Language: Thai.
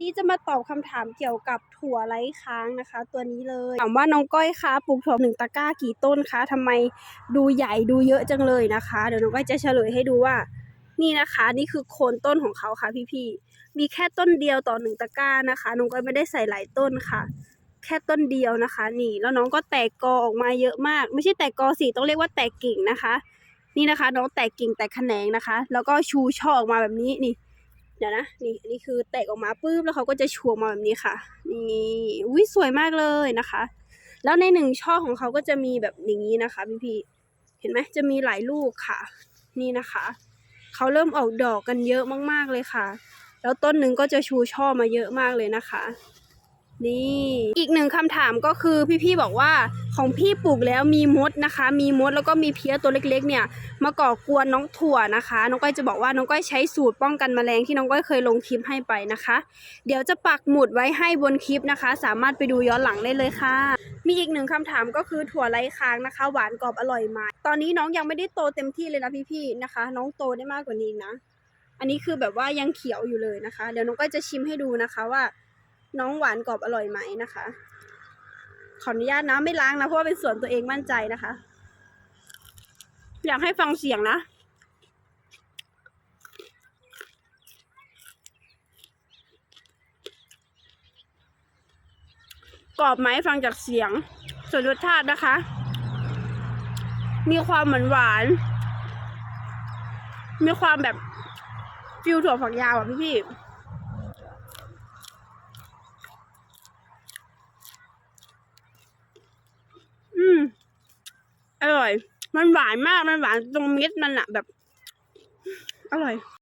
นี่จะมาตอบคำถามเกี่ยวกับถั่วไร้ค้างนะคะ ตัวนี้เลยถามว่าน้องก้อยคะปลูกถั่วหนึ่งตะกร้ากี่ต้นคะทำไมดูใหญ่ดูเยอะจังเลยนะคะ เดี๋ยวน้องก้อยจะเฉลยให้ดูว่า นี่นะคะ นี่คือโคนต้นของเขาค่ะพี่ๆมีแค่ต้นเดียวต่อหนึ่งตะกร้านะคะ น้องก้อยไม่ได้ใส่หลายต้นค่ะ แค่ต้นเดียวนะคะ นี่แล้วน้องก็แตกกอออกมาเยอะมาก ไม่ใช่แตกกอสิต้องเรียกว่าแตกกิ่งนะคะ นี่นะคะ น้องแตกกิ่งแตกแขนงนะคะ แล้วก็ชูช่อออกมาแบบนี้นี่ เดี๋ยวนะนี่นนี้คือแตกออกมาปุ๊บแล้วเขาก็จะชูออกมาแบบนี้ค่ะ นี่อุ้ยสวยมากเลยนะคะ แล้วในหนึ่งช่อของเขาก็จะมีแบบอย่างนี้นะคะพี่พี่เห็นไหมจะมีหลายลูกค่ะ นี่นะคะเขาเริ่มออกดอกกันเยอะมากๆเลยค่ะ แล้วต้นหนึ่งก็จะชูช่อมาเยอะมากเลยนะคะ นี่อีกหนึ่งคำถามก็คือพี่ๆบอกว่าของพี่ปลูกแล้วมีมดนะคะ มีมดแล้วก็มีเพี้ยตัวเล็กๆ เนี่ย มาก่อกวนน้องถั่วนะคะ น้องก้อยจะบอกว่าน้องก้อยใช้สูตรป้องกันแมลงที่น้องก้อยเคยลงคลิปให้ไปนะคะ เดี๋ยวจะปักหมุดไว้ให้บนคลิปนะคะ สามารถไปดูย้อนหลังได้เลยค่ะ มีอีกหนึ่งคำถามก็คือถั่วไร้ค้างนะคะ หวานกรอบอร่อยไหมตอนนี้น้องยังไม่ได้โตเต็มที่เลยนะพี่ๆนะคะ น้องโตได้มากกว่านี้นะ อันนี้คือแบบว่ายังเขียวอยู่เลยนะคะ เดี๋ยวน้องก้อยจะชิมให้ดูนะคะว่า น้องหวานกรอบอร่อยไหมนะคะ ขออนุญาตนะไม่ล้างนะเพราะว่าเป็นส่วนตัวเองมั่นใจนะคะ อยากให้ฟังเสียงนะกรอบไหมฟังจากเสียง ส่วนรสชาตินะคะ มีความเหมือนหวาน มีความแบบฟิลถั่วฝักยาวอะพี่พี่ๆอืม อร่อย มันหวานมาก มันหวานตรงเม็ดมันอะแบบ อร่อย